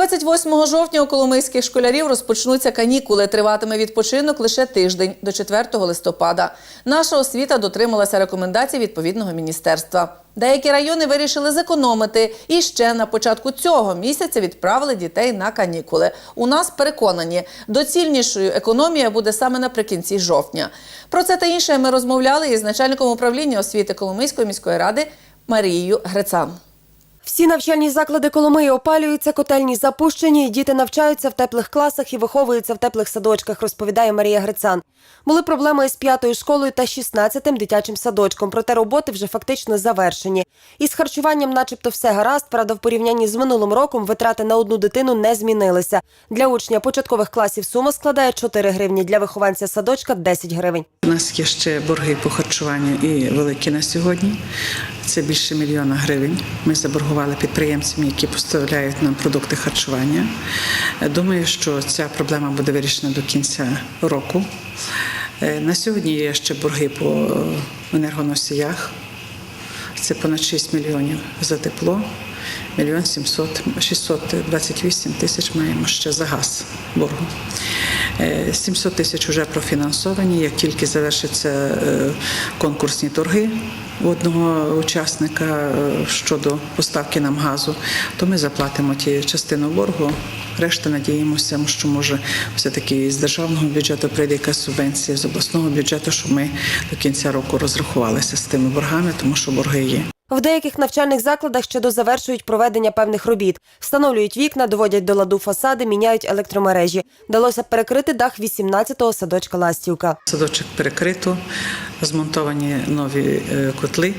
28 жовтня у коломийських школярів розпочнуться канікули. Триватиме відпочинок лише тиждень до 4 листопада. Наша освіта дотрималася рекомендацій відповідного міністерства. Деякі райони вирішили зекономити і ще на початку цього місяця відправили дітей на канікули. У нас переконані, доцільнішою економія буде саме наприкінці жовтня. Про це та інше ми розмовляли із начальником управління освіти Коломийської міської ради Марією Грецан. Всі навчальні заклади Коломиї опалюються, котельні запущені, діти навчаються в теплих класах і виховуються в теплих садочках, розповідає Марія Грицан. Були проблеми із п'ятою школою та 16-тим дитячим садочком, проте роботи вже фактично завершені. Із харчуванням, начебто, все гаразд. Правда, в порівнянні з минулим роком витрати на одну дитину не змінилися. Для учня початкових класів сума складає 4 гривні, для вихованця садочка 10 гривень. У нас є ще борги по харчуванню і великі на сьогодні. Це більше мільйона гривень. Ми заборгували підприємцям, які поставляють нам продукти харчування. Думаю, що ця проблема буде вирішена до кінця року. Е, На сьогодні є ще борги по енергоносіях. Це понад 6 мільйонів за тепло. Мільйон 700, 628 тисяч маємо ще за газ боргу. Е, 700 тисяч вже профінансовані. Як тільки завершаться е, конкурсні торги у одного учасника е, щодо поставки нам газу, то ми заплатимо ті частину боргу. Решта надіємося, що може все-таки з державного бюджету прийде якась субвенція з обласного бюджету, щоб ми до кінця року розрахувалися з тими боргами, тому що борги є. В деяких навчальних закладах ще дозавершують проведення певних робіт. Встановлюють вікна, доводять до ладу фасади, міняють електромережі. Вдалося перекрити дах 18-го садочка Ластівка. Садочок перекрито, змонтовані нові е, котли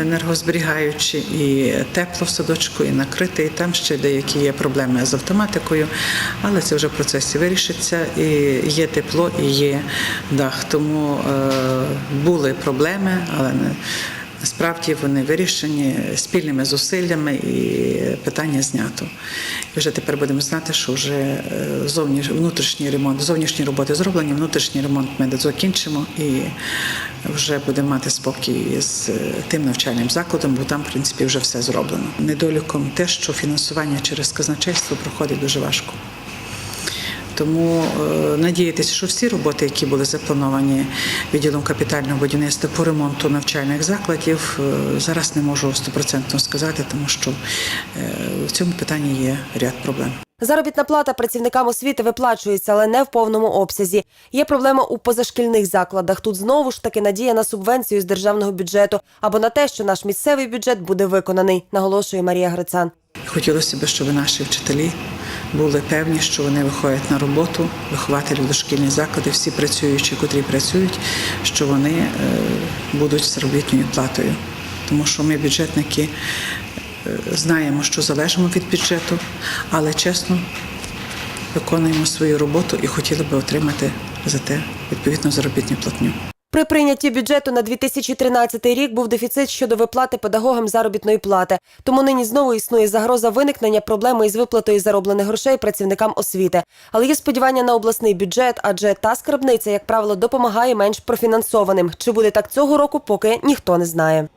енергозберігаючі, і тепло в садочку, і накрите. І там ще деякі є проблеми з автоматикою, але це вже в процесі вирішиться. І є тепло, і є дах. Тому е, були проблеми, але не. Насправді вони вирішені спільними зусиллями і питання знято. І вже тепер будемо знати, що вже е, зовніш... внутрішній ремонт, зовнішні роботи зроблені, внутрішній ремонт ми закінчимо і вже будемо мати спокій з е, тим навчальним закладом, бо там, в принципі, вже все зроблено. Недоліком те, що фінансування через казначейство проходить дуже важко. Тому е, надіятися, що всі роботи, які були заплановані відділом капітального будівництва по ремонту навчальних закладів, е, зараз не можу стопроцентно сказати, тому що е, в цьому питанні є ряд проблем. Заробітна плата працівникам освіти виплачується, але не в повному обсязі. Є проблема у позашкільних закладах. Тут знову ж таки надія на субвенцію з державного бюджету або на те, що наш місцевий бюджет буде виконаний, наголошує Марія Грицан. Хотілося б, щоб наші вчителі були певні, що вони виходять на роботу, вихователі дошкільні заклади, всі працюючі, котрі працюють, що вони е, будуть заробітною платою. Тому що ми, бюджетники, е, знаємо, що залежимо від бюджету, але чесно виконуємо свою роботу і хотіли би отримати за те відповідну заробітну платню. При прийнятті бюджету на 2013 рік був дефіцит щодо виплати педагогам заробітної плати. Тому нині знову існує загроза виникнення проблеми із виплатою зароблених грошей працівникам освіти. Але є сподівання на обласний бюджет, адже та скарбниця, як правило, допомагає менш профінансованим. Чи буде так цього року, поки ніхто не знає.